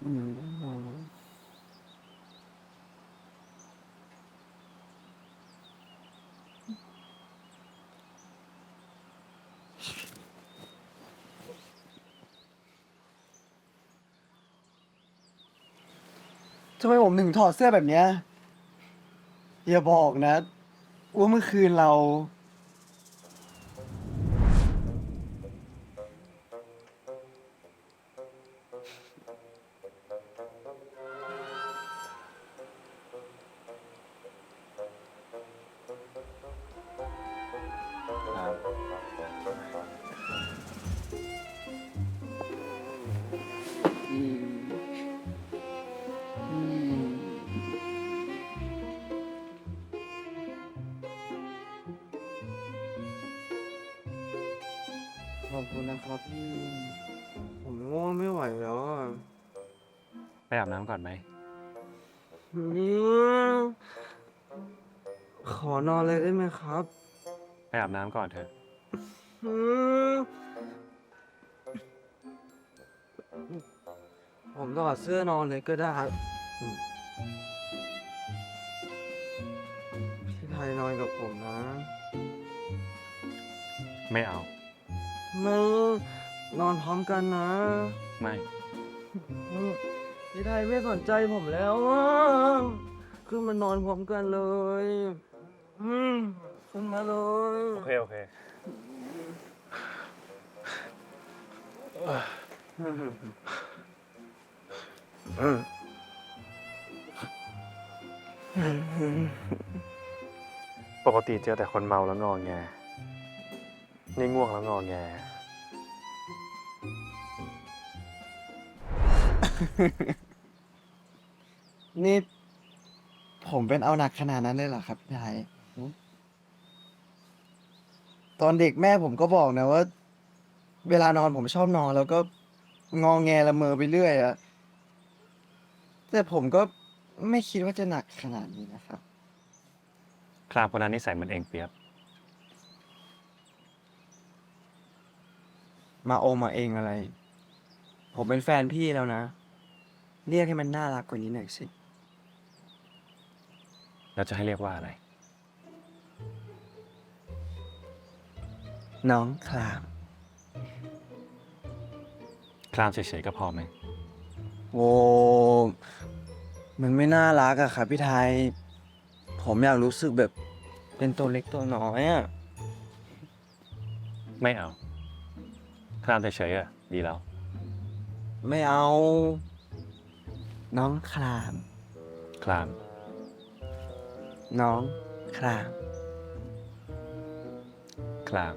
ทำไมผมถึงถอดเสื้อแบบเนี้ยอย่าบอกนะ ว่าเมื่อคืนเรา ขอบคุณนะครับพี่ ผมง่วงไม่ไหวแล้วอะไปอาบน้ำก่อนไหม อืมขอนอนเลยได้ไหมครับไปอาบน้ำก่อนเถอะ อืมผมถอดเสื้อนอนเลยก็ได้อืมพี่ไทยนอนกับผมนะ ไม่เอา มึงนอนพร้อมกันนะ ไม่อืมพี่ไทยไม่สนใจผมแล้วอะขึ้นมานอนพร้อมกันเลยอืมขึ้นมาเลย โอเคโอเคปกติเจอแต่คนเมาแล้วงอแง นี่ง่วงแล้วงอแง นี่ผมเป็นเอาหนักขนาดนั้นเลยเหรอครับพี่ไทยหึตอนเด็กแม่ผมก็บอกนะว่า เวลานอนผมชอบนอน แล้วก็งอแงละเมอไปเรื่อยอะแต่ผมก็ไม่คิดว่าจะหนักขนาดนี้นะครับ ครามคนนั้นนิสัยเหมือนเองเปียบ มาโอมาเองอะไร ผมเป็นแฟนพี่แล้วนะ เรียกให้มันน่ารักกว่านี้หน่อยสิ แล้วจะให้เรียกว่าอะไร น้องคลามครามเฉยๆก็พอไหม โอ้ มันไม่น่ารักอะครับพี่ไทย ผมอยากรู้สึกแบบเป็นตัวเล็กตัวน้อยอะ ไม่เอา ครามเฉยๆอะดีแล้ว ไม่เอา น้องคลามคราม น้องคลามคราม